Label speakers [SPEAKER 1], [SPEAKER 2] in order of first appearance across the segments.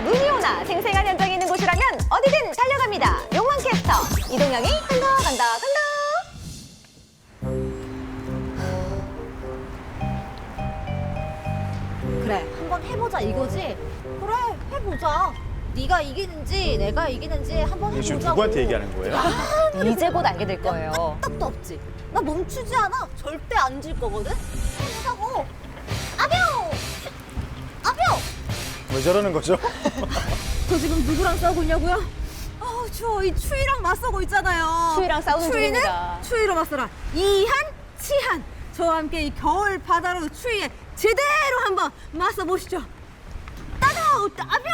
[SPEAKER 1] 눈이 오나 생생한 현장이 있는 곳이라면 어디든 달려갑니다. 용만 캐스터 이동영이 간다 간다 간다.
[SPEAKER 2] 그래 한번 해보자 이거지 그래 해보자 네가 이기는지 내가 이기는지 한번 해보자고
[SPEAKER 3] 지금 누구한테 얘기하는 거예요?
[SPEAKER 1] 이제 곧 알게 될 거예요.
[SPEAKER 2] 딱도 없지 나 멈추지 않아 절대 안 질 거거든
[SPEAKER 3] 왜 저러는 거죠?
[SPEAKER 2] 저 지금 누구랑 싸우고 있냐고요? 아 추워 이 추위랑 맞서고 있잖아요
[SPEAKER 1] 추위랑 싸우는
[SPEAKER 2] 추위는
[SPEAKER 1] 중입니다.
[SPEAKER 2] 추위로 맞서라 이한 치한 저와 함께 이 겨울 바다로 추위에 제대로 한번 맞서 보시죠 따가워 아병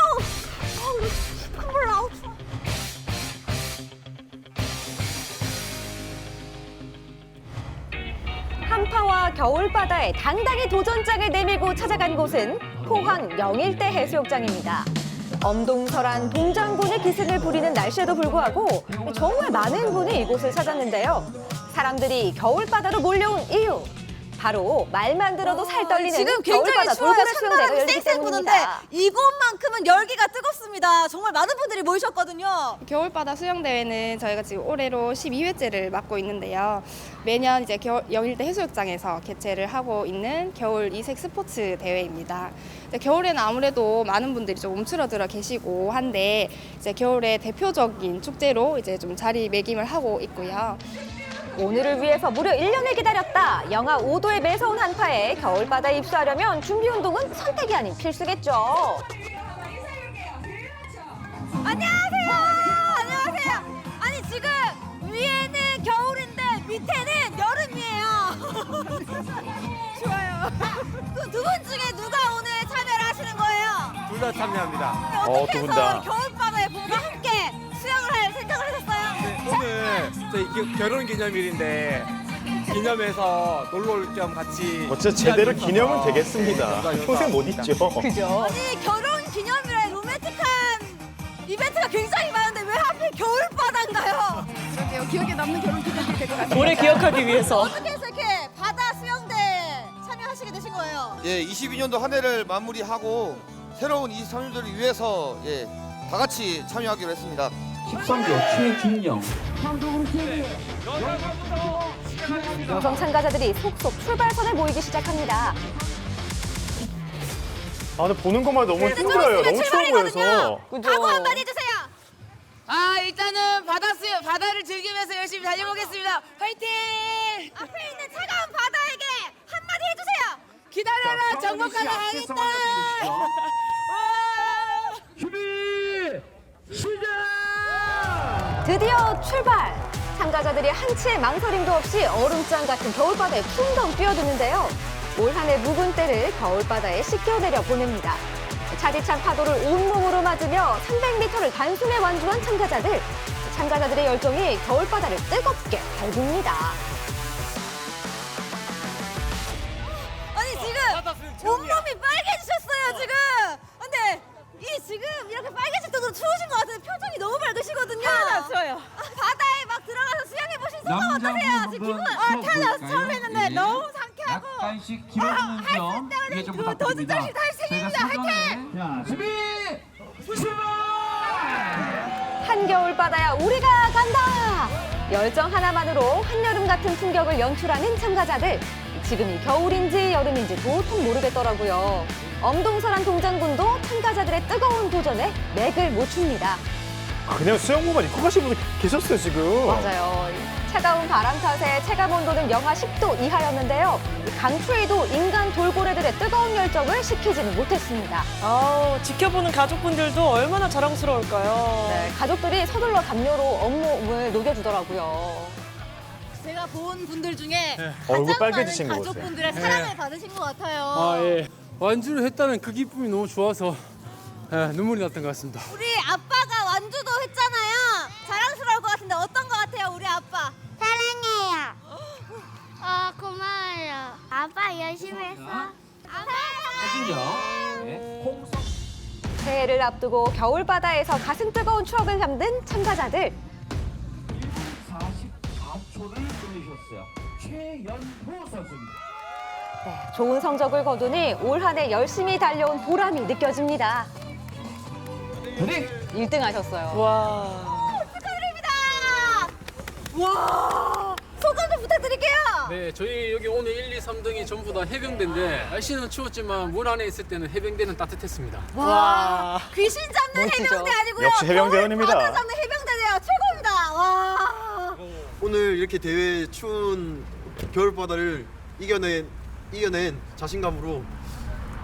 [SPEAKER 2] 아우 콧물 나우 추워
[SPEAKER 1] 한파와 겨울바다에 당당히 도전장을 내밀고 찾아간 곳은 포항 영일대 해수욕장입니다. 엄동설한 동장군의 기승을 부리는 날씨에도 불구하고 정말 많은 분이 이곳을 찾았는데요. 사람들이 겨울바다로 몰려온 이유. 바로 말만 들어도 살 떨리는
[SPEAKER 2] 지금 굉장히
[SPEAKER 1] 겨울바다
[SPEAKER 2] 추워요.
[SPEAKER 1] 돌고래 수영대가
[SPEAKER 2] 찬바람이
[SPEAKER 1] 열리기
[SPEAKER 2] 쌩쌩 부는데
[SPEAKER 1] 때문입니다.
[SPEAKER 2] 이곳만큼은 열기가 뜨겁습니다. 정말 많은 분들이 모이셨거든요.
[SPEAKER 4] 겨울바다 수영대회는 저희가 지금 올해로 12회째를 맡고 있는데요. 매년 이제 겨울, 영일대 해수욕장에서 개최를 하고 있는 겨울 이색 스포츠 대회입니다. 이제 겨울에는 아무래도 많은 분들이 좀 움츠러들어 계시고 한데 이제 겨울의 대표적인 축제로 이제 좀 자리매김을 하고 있고요.
[SPEAKER 1] 오늘을 위해서 무려 1년을 기다렸다. 영하 5도의 매서운 한파에 겨울바다에 입수하려면 준비 운동은 선택이 아닌 필수겠죠.
[SPEAKER 2] 안녕하세요. 안녕하세요. 아니 지금 위에는 겨울인데 밑에는 여름이에요. 좋아요. 그 두 분 중에 누가 오늘 참여를 하시는 거예요?
[SPEAKER 5] 둘 다 참여합니다.
[SPEAKER 3] 어,
[SPEAKER 2] 어떻게
[SPEAKER 3] 두분
[SPEAKER 2] 해서
[SPEAKER 3] 다.
[SPEAKER 2] 겨울
[SPEAKER 5] 저희 기- 결혼 기념일인데 기념해서 놀러 올 겸 같이
[SPEAKER 3] 어째 제대로
[SPEAKER 5] 시간
[SPEAKER 3] 기념은 되겠습니다.
[SPEAKER 5] 네,
[SPEAKER 3] 평생 못
[SPEAKER 5] 영상
[SPEAKER 3] 잊죠.
[SPEAKER 1] 그죠?
[SPEAKER 2] 아니 결혼 기념일에 로맨틱한 이벤트가 굉장히 많은데 왜 하필 겨울바다인가요?
[SPEAKER 4] 그러게요. 기억에 남는 결혼 기념일 될것 같아요.
[SPEAKER 6] 오래 기억하기 위해서.
[SPEAKER 2] 어떻게 해서 이렇게 바다 수영대 참여하시게 되신 거예요?
[SPEAKER 7] 예, 22년도 한 해를 마무리하고 새로운 23년도를 위해서 예, 다 같이 참여하기로 했습니다.
[SPEAKER 8] 13조 최준영
[SPEAKER 1] 영성 참가자들이 속속 출발선에 모이기 시작합니다.
[SPEAKER 3] 아, 근데 보는 것만 해도 너무
[SPEAKER 2] 네,
[SPEAKER 3] 힘들어요. 너무 추워 보여서.
[SPEAKER 1] 그죠?
[SPEAKER 2] 각오 한마디 해주세요.
[SPEAKER 6] 아 일단은 바다 수 바다를 즐기면서 열심히 달려보겠습니다. 화이팅!
[SPEAKER 2] 앞에 있는 차가운 바다에게 한마디 해주세요.
[SPEAKER 6] 기다려라 정복하러 가겠다.
[SPEAKER 8] 준비 시작
[SPEAKER 1] 드디어 출발! 참가자들이 한치의 망설임도 없이 얼음장 같은 겨울바다에 쿵덩 뛰어드는데요. 올 한해 묵은 때를 겨울바다에 씻겨내려 보냅니다. 차디찬 파도를 온몸으로 맞으며 300m를 단숨에 완주한 참가자들. 참가자들의 열정이 겨울바다를 뜨겁게 달굽니다.
[SPEAKER 2] 아니 지금 온몸이 빨개지셨어요 지금. 근데 이 지금 이렇게 빨개질 정도로 추우신 것 같은데 표정이 너무 밝으시거든요. 하나 추워요. 바다에 막 들어가서 수영해 보신 소감 어떠세요? 지금 기분?
[SPEAKER 8] 아 태어나서 처음
[SPEAKER 2] 했는데 너무 상쾌하고
[SPEAKER 8] 약간씩 길어지는 점 이해 좀 부탁드립니다
[SPEAKER 2] 도전장이 할수 있습니다. 화이팅!
[SPEAKER 8] 자 준비 출발
[SPEAKER 1] 한겨울 바다야 우리가 간다. 열정 하나만으로 한여름 같은 풍경을 연출하는 참가자들. 지금이 겨울인지 여름인지 도통 모르겠더라고요. 엄동설한 동장군도 참가자들의 뜨거운 도전에 맥을 못 춥니다.
[SPEAKER 3] 그냥 수영복만 입고 가신 분들 계셨어요, 지금.
[SPEAKER 1] 맞아요. 차가운 바람 탓에 체감 온도는 영하 10도 이하였는데요. 이 강추위도 인간 돌고래들의 뜨거운 열정을 식히지는 못했습니다.
[SPEAKER 6] 아우 지켜보는 가족분들도 얼마나 자랑스러울까요.
[SPEAKER 1] 네, 가족들이 서둘러 담요로 온몸을 녹여주더라고요.
[SPEAKER 2] 제가 본 분들 중에
[SPEAKER 3] 얼굴
[SPEAKER 2] 가장
[SPEAKER 3] 빨개지신
[SPEAKER 2] 많은
[SPEAKER 3] 거 보세요.
[SPEAKER 2] 가족분들의 사랑을 받으신 것 같아요.
[SPEAKER 9] 아, 예. 완주를 했다는 그 기쁨이 너무 좋아서 예, 눈물이 났던 것 같습니다.
[SPEAKER 2] 우리 아빠가 완주도 했잖아요. 자랑스러울 것 같은데 어떤 것 같아요, 우리 아빠?
[SPEAKER 10] 어, 고마워요. 아빠 열심히 했어.
[SPEAKER 8] 최준영 네. 홍석
[SPEAKER 1] 새해를 앞두고 겨울바다에서 가슴 뜨거운 추억을 담는 참가자들.
[SPEAKER 8] 44초를 보내셨어요 최연호 선수입니다
[SPEAKER 1] 네, 좋은 성적을 거두니 올 한 해 열심히 달려온 보람이 느껴집니다.
[SPEAKER 8] 레디
[SPEAKER 1] 1등 하셨어요.
[SPEAKER 2] 축하드립니다. 와 소감 좀 부탁드릴게요.
[SPEAKER 9] 네, 저희 여기 오늘 1, 2, 3등이 전부 다 해병대인데 날씨는 추웠지만 물 안에 있을 때는 해병대는 따뜻했습니다.
[SPEAKER 2] 와, 귀신 잡는
[SPEAKER 1] 멋지죠.
[SPEAKER 2] 해병대 아니고요.
[SPEAKER 3] 역시 해병대원입니다.
[SPEAKER 2] 겨울 바다 잡는 해병대네요. 최고입니다. 와.
[SPEAKER 5] 오늘 이렇게 대회 추운 겨울 바다를 이겨낸 이겨낸 자신감으로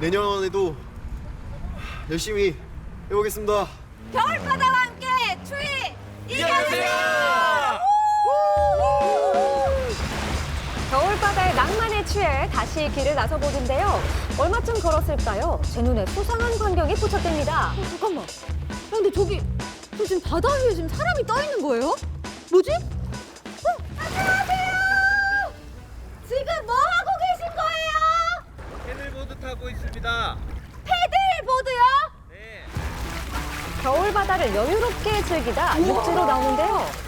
[SPEAKER 5] 내년에도 열심히 해보겠습니다.
[SPEAKER 2] 겨울 바다와 함께 추위 이겨주세요.
[SPEAKER 1] 취해 다시 길을 나서보는데요. 얼마쯤 걸었을까요? 제 눈에 수상한 광경이 포착됩니다.
[SPEAKER 2] 어, 잠깐만. 야, 근데 저기 저 지금 바다 위에 지금 사람이 떠 있는 거예요? 뭐지? 어, 안녕하세요. 지금 뭐 하고 계신 거예요?
[SPEAKER 5] 패들보드 타고 있습니다.
[SPEAKER 2] 패들보드요?
[SPEAKER 1] 겨울 바다를 여유롭게 즐기다 육지로 나오는데요.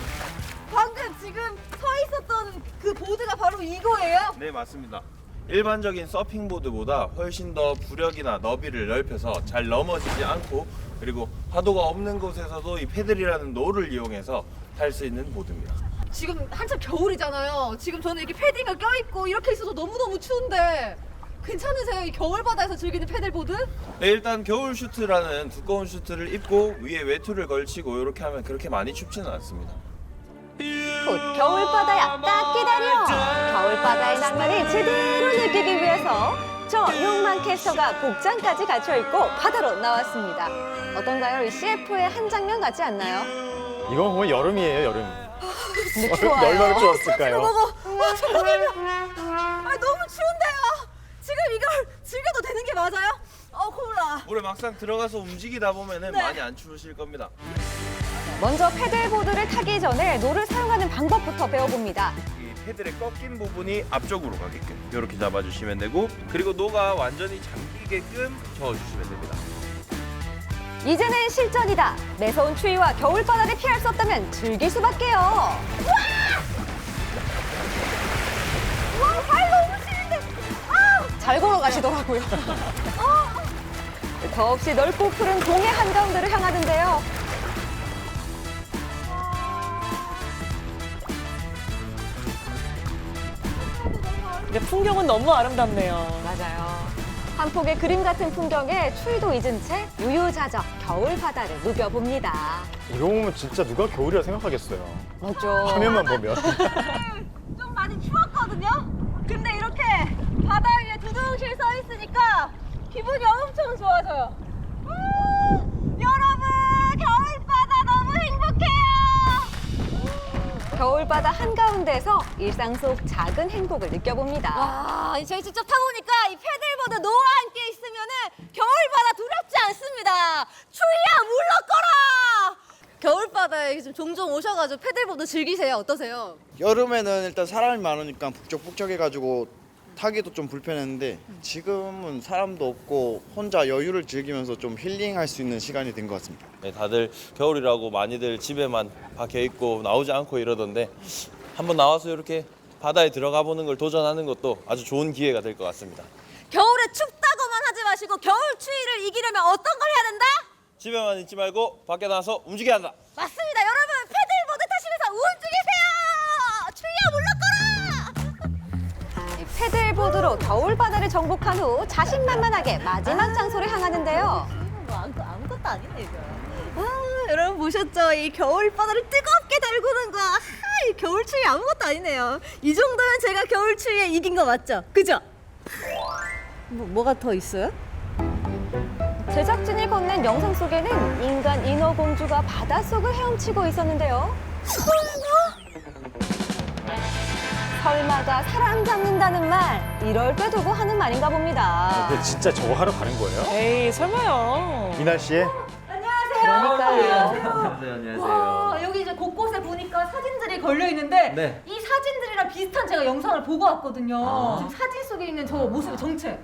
[SPEAKER 2] 지금 서 있었던 그 보드가 바로 이거예요?
[SPEAKER 11] 네 맞습니다. 일반적인 서핑 보드보다 훨씬 더 부력이나 너비를 넓혀서 잘 넘어지지 않고 그리고 파도가 없는 곳에서도 이 패들이라는 노를 이용해서 탈 수 있는 보드입니다.
[SPEAKER 2] 지금 한참 겨울이잖아요. 지금 저는 이렇게 패딩을 껴입고 이렇게 있어서 너무너무 추운데 괜찮으세요? 이 겨울 바다에서 즐기는 패들보드?
[SPEAKER 11] 네, 일단 겨울 슈트라는 두꺼운 슈트를 입고 위에 외투를 걸치고 이렇게 하면 그렇게 많이 춥지는 않습니다.
[SPEAKER 1] 곧 겨울바다야 딱 기다려. 겨울바다의 낭만을 제대로 느끼기 위해서 저 용만 캐스터가 복장까지 갖춰 입고 바다로 나왔습니다. 어떤가요? 이 CF의 한 장면 같지 않나요?
[SPEAKER 3] 이건 보면 여름이에요, 여름.
[SPEAKER 1] 근데 추워요.
[SPEAKER 3] 얼마나 추웠을까요?
[SPEAKER 2] 먹어. 와, 잠깐만요. 아, 너무 추운데요. 지금 이걸 즐겨도 되는 게 맞아요? 어, 콜라.
[SPEAKER 11] 물에 막상 들어가서 움직이다 보면은
[SPEAKER 2] 네.
[SPEAKER 11] 많이 안 추우실 겁니다.
[SPEAKER 1] 먼저 패들보드를 타기 전에 노를 사용하는 방법부터 배워봅니다.
[SPEAKER 11] 이 패들의 꺾인 부분이 앞쪽으로 가게끔 이렇게 잡아주시면 되고 그리고 노가 완전히 잠기게끔 저어주시면 됩니다.
[SPEAKER 1] 이제는 실전이다. 매서운 추위와 겨울바다를 피할 수 없다면 즐길 수밖에요.
[SPEAKER 2] 와, 발 너무 시린데. 아,
[SPEAKER 1] 잘 걸어가시더라고요. 더없이 넓고 푸른 동해 한가운데를 향하는데요.
[SPEAKER 6] 근데 풍경은 너무 아름답네요.
[SPEAKER 1] 맞아요. 한 폭의 그림 같은 풍경에 추위도 잊은 채 유유자적 겨울 바다를 누벼봅니다.
[SPEAKER 3] 이거 보면 진짜 누가 겨울이라 생각하겠어요.
[SPEAKER 1] 맞죠?
[SPEAKER 3] 화면만 보면.
[SPEAKER 2] 좀 많이 추웠거든요. 근데 이렇게 바다 위에 두둥실 서 있으니까 기분이 엄청 좋아져요. 아, 여러분, 겨울바다 너무 행복해요.
[SPEAKER 1] 겨울바다 한가운데서 일상 속 작은 행복을 느껴봅니다.
[SPEAKER 2] 와, 저희 직접 타보니까 이 패들보드 노와 함께 있으면은 겨울바다 두렵지 않습니다. 추위야 물러거라. 겨울바다에 좀 종종 오셔가지고 패들보드 즐기세요. 어떠세요?
[SPEAKER 12] 여름에는 일단 사람이 많으니까 북적북적해가지고 타기도 좀 불편했는데 지금은 사람도 없고 혼자 여유를 즐기면서 좀 힐링할 수 있는 시간이 된 것 같습니다.
[SPEAKER 11] 네, 다들 겨울이라고 많이들 집에만 박혀 있고 나오지 않고 이러던데 한번 나와서 이렇게 바다에 들어가 보는 걸 도전하는 것도 아주 좋은 기회가 될 것 같습니다.
[SPEAKER 2] 겨울에 춥다고만 하지 마시고 겨울 추위를 이기려면 어떤 걸 해야 된다?
[SPEAKER 11] 집에만 있지 말고 밖에 나가서 움직여야 한다.
[SPEAKER 2] 맞습니다. 여러분
[SPEAKER 1] 패들보드로 겨울바다를 정복한 후 자신만만하게 마지막 장소를 향하는데요.
[SPEAKER 2] 뭐 아무, 아무것도 아니네 이거. 아, 여러분 보셨죠? 이 겨울 바다를 뜨겁게 달구는 거. 아, 이 겨울 추위 아무것도 아니네요. 이 정도면 제가 겨울 추위에 이긴 거 맞죠? 그죠? 뭐, 뭐가 더 있어요?
[SPEAKER 1] 제작진이 건넨 영상 속에는 인간 인어공주가 바닷속을 헤엄치고 있었는데요. 설마가 사람 잡는다는 말, 이럴 때 두고 하는 말인가 봅니다.
[SPEAKER 3] 근데 진짜 저거 하러 가는 거예요?
[SPEAKER 6] 에이, 설마요.
[SPEAKER 3] 이 날씨에?
[SPEAKER 1] 그러니까요.
[SPEAKER 2] 와, 여기 이제 곳곳에 보니까 사진들이 걸려 있는데
[SPEAKER 5] 네.
[SPEAKER 2] 이 사진들이랑 비슷한 제가 영상을 보고 왔거든요.
[SPEAKER 5] 아.
[SPEAKER 2] 지금 사진 속에 있는 저 모습의 정체.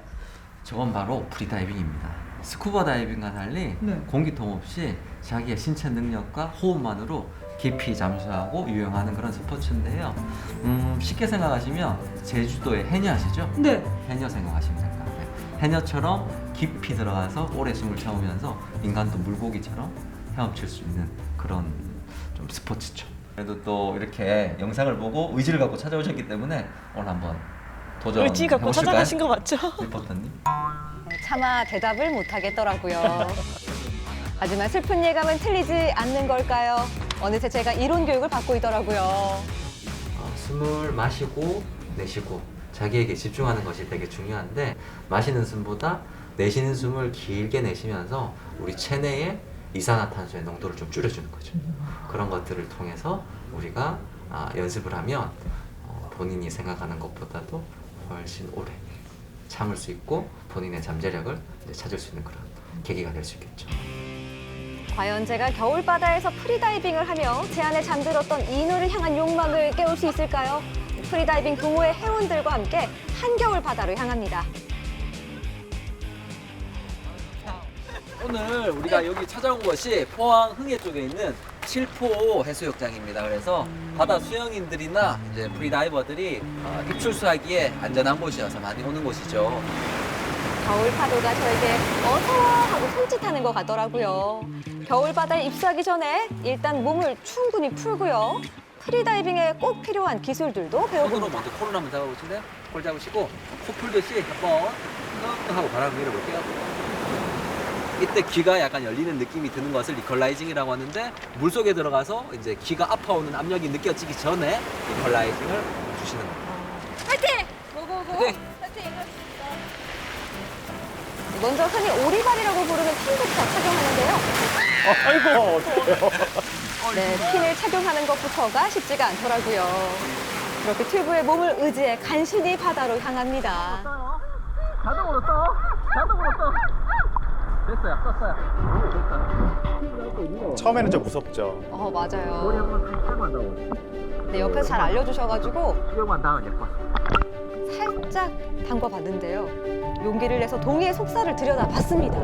[SPEAKER 13] 저건 바로 프리다이빙입니다. 스쿠버 다이빙과 달리
[SPEAKER 2] 네.
[SPEAKER 13] 공기통 없이 자기의 신체 능력과 호흡만으로 깊이 잠수하고 유영하는 그런 스포츠인데요. 음, 쉽게 생각하시면 제주도의 해녀 아시죠?
[SPEAKER 2] 네.
[SPEAKER 13] 해녀 생각하시면 될 것 같아요. 해녀처럼 깊이 들어가서 오래 숨을 참으면서 인간도 물고기처럼 헤엄칠 수 있는 그런 좀 스포츠죠. 그래도 또 이렇게 영상을 보고 의지를 갖고 찾아오셨기 때문에 오늘 한번 도전
[SPEAKER 2] 의지 갖고
[SPEAKER 13] 해보실까요?
[SPEAKER 2] 찾아가신 거 맞죠?
[SPEAKER 13] 리포터님.
[SPEAKER 1] 차마 대답을 못 하겠더라고요. 하지만 슬픈 예감은 틀리지 않는 걸까요? 어느새 제가 이론 교육을 받고 있더라고요.
[SPEAKER 13] 어, 숨을 마시고 내쉬고 자기에게 집중하는 것이 되게 중요한데 마시는 숨보다 내쉬는 숨을 길게 내쉬면서 우리 체내의 이산화탄소의 농도를 좀 줄여주는 거죠. 그런 것들을 통해서 우리가 아, 연습을 하면 어, 본인이 생각하는 것보다도 훨씬 오래 참을 수 있고 본인의 잠재력을 찾을 수 있는 그런 계기가 될 수 있겠죠.
[SPEAKER 1] 과연 제가 겨울바다에서 프리다이빙을 하며 제 안에 잠들었던 인어를 향한 욕망을 깨울 수 있을까요? 프리다이빙 동호회 회원들과 함께 한겨울 바다로 향합니다.
[SPEAKER 14] 오늘 우리가 여기 찾아온 곳이 포항 흥해 쪽에 있는 칠포 해수욕장입니다. 그래서 바다 수영인들이나 이제 프리다이버들이 어, 입출수하기에 안전한 곳이어서 많이 오는 곳이죠.
[SPEAKER 1] 겨울 파도가 저에게 어서와 하고 손짓하는 것 같더라고요. 겨울 바다에 입수하기 전에 일단 몸을 충분히 풀고요. 프리다이빙에 꼭 필요한 기술들도
[SPEAKER 14] 손으로
[SPEAKER 1] 배워봅니다.
[SPEAKER 14] 먼저 코를 한번 잡아보실래요? 콜 잡으시고 코 풀듯이 한번 끙 하고 바람을 밀어볼게요. 이때 귀가 약간 열리는 느낌이 드는 것을 리컬라이징이라고 하는데 물 속에 들어가서 이제 귀가 아파오는 압력이 느껴지기 전에 리컬라이징을 주시는 겁니다.
[SPEAKER 2] 파이팅! 고고고!
[SPEAKER 14] 파이팅!
[SPEAKER 2] 파이팅!
[SPEAKER 1] 먼저 흔히 오리발이라고 부르는 핀부터 착용하는데요.
[SPEAKER 3] 아이고 어떡해요.
[SPEAKER 1] 네, 핀을 착용하는 것부터가 쉽지가 않더라고요. 그렇게 튜브에 몸을 의지해 간신히 바다로 향합니다.
[SPEAKER 14] 자동으로 떠! 자동으로 떠! 됐어요, 떴어요.
[SPEAKER 3] 처음에는 좀 무섭죠.
[SPEAKER 1] 어, 맞아요.
[SPEAKER 14] 한번 살짝만 더.
[SPEAKER 1] 네, 옆에서 잘 알려주셔가지고
[SPEAKER 14] 수영만 닿으면 예뻐.
[SPEAKER 1] 살짝 담궈봤는데요. 용기를 내서 동이의 속살을 들여다봤습니다.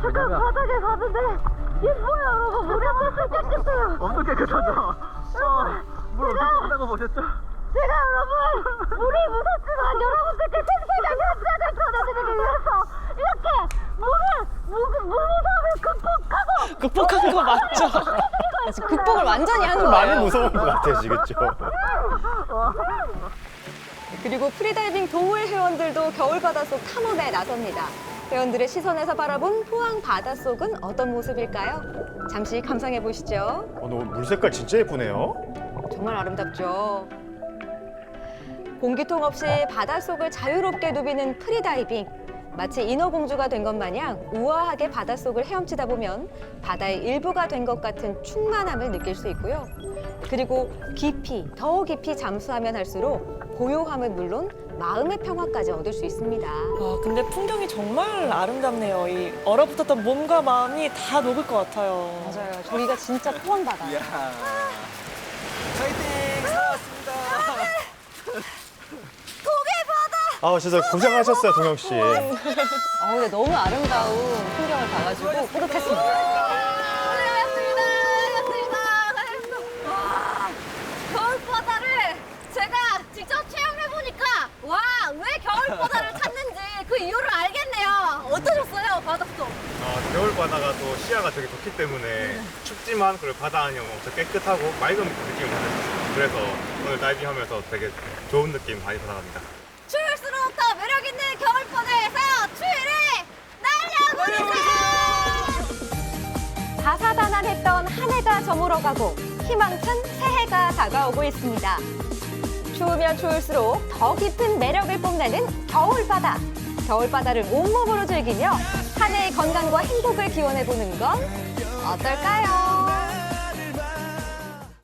[SPEAKER 14] 왜냐면
[SPEAKER 2] 바닥에 가는데 예뻐요 여러분 물이 엄청 깨끗해요
[SPEAKER 14] 엄청 깨끗하죠? 어, 물 엄청 거 보셨죠?
[SPEAKER 2] 제가 여러분 물이 무섭지만 여러분들께 생생한 현장을 전해드리기 위해서 이렇게 물을 물, 물 무서움을 극복하고
[SPEAKER 1] 극복하는 거 맞죠? 지금 극복을 완전히 하는 거예요.
[SPEAKER 3] 많이 무서운 것 같아요 지금 좀.
[SPEAKER 1] 그리고 프리다이빙 동호회 회원들도 겨울 바닷속 탐험에 나섭니다. 회원들의 시선에서 바라본 포항 바닷속은 어떤 모습일까요? 잠시 감상해 보시죠.
[SPEAKER 3] 오늘 물 색깔 진짜 예쁘네요.
[SPEAKER 1] 정말 아름답죠. 공기통 없이 바닷속을 자유롭게 누비는 프리다이빙. 마치 인어공주가 된 것 마냥 우아하게 바닷속을 헤엄치다 보면 바다의 일부가 된 것 같은 충만함을 느낄 수 있고요. 그리고 깊이, 더 깊이 잠수하면 할수록 고요함은 물론 마음의 평화까지 얻을 수 있습니다.
[SPEAKER 2] 와 근데 풍경이 정말 아름답네요 이 얼어붙었던 몸과 마음이 다 녹을 것 같아요
[SPEAKER 1] 맞아요. 저기가 진짜 포항 바다.
[SPEAKER 14] 이야. 파이팅! 살아왔습니다.
[SPEAKER 3] 아 진짜 고생하셨어요 동영 씨.
[SPEAKER 1] 어, 근데 너무 아름다운 풍경을 봐가지고 뿌듯했습니다.
[SPEAKER 2] 고생하셨습니다 고생하셨습니다 와 겨울바다를 제가 직접 체험해보니까 와 왜 겨울바다를 찾는지 그 이유를 알겠네요 어떠셨어요 바닷속?
[SPEAKER 3] 어, 겨울 바다가 또 시야가 되게 좋기 때문에 춥지만 그리고 바다 안이 엄청 깨끗하고 맑은 느낌을 있어요. 그래서 오늘 다이빙하면서 되게 좋은 느낌 많이 받아갑니다.
[SPEAKER 2] 추울수록 더 매력있는 겨울바다에서 추위를 날려버리세요
[SPEAKER 1] 다사다난했던 한 해가 저물어가고 희망찬 새해가 다가오고 있습니다. 추우면 추울수록 더 깊은 매력을 뽐내는 겨울바다. 겨울바다를 온몸으로 즐기며 한 해의 건강과 행복을 기원해보는 건 어떨까요?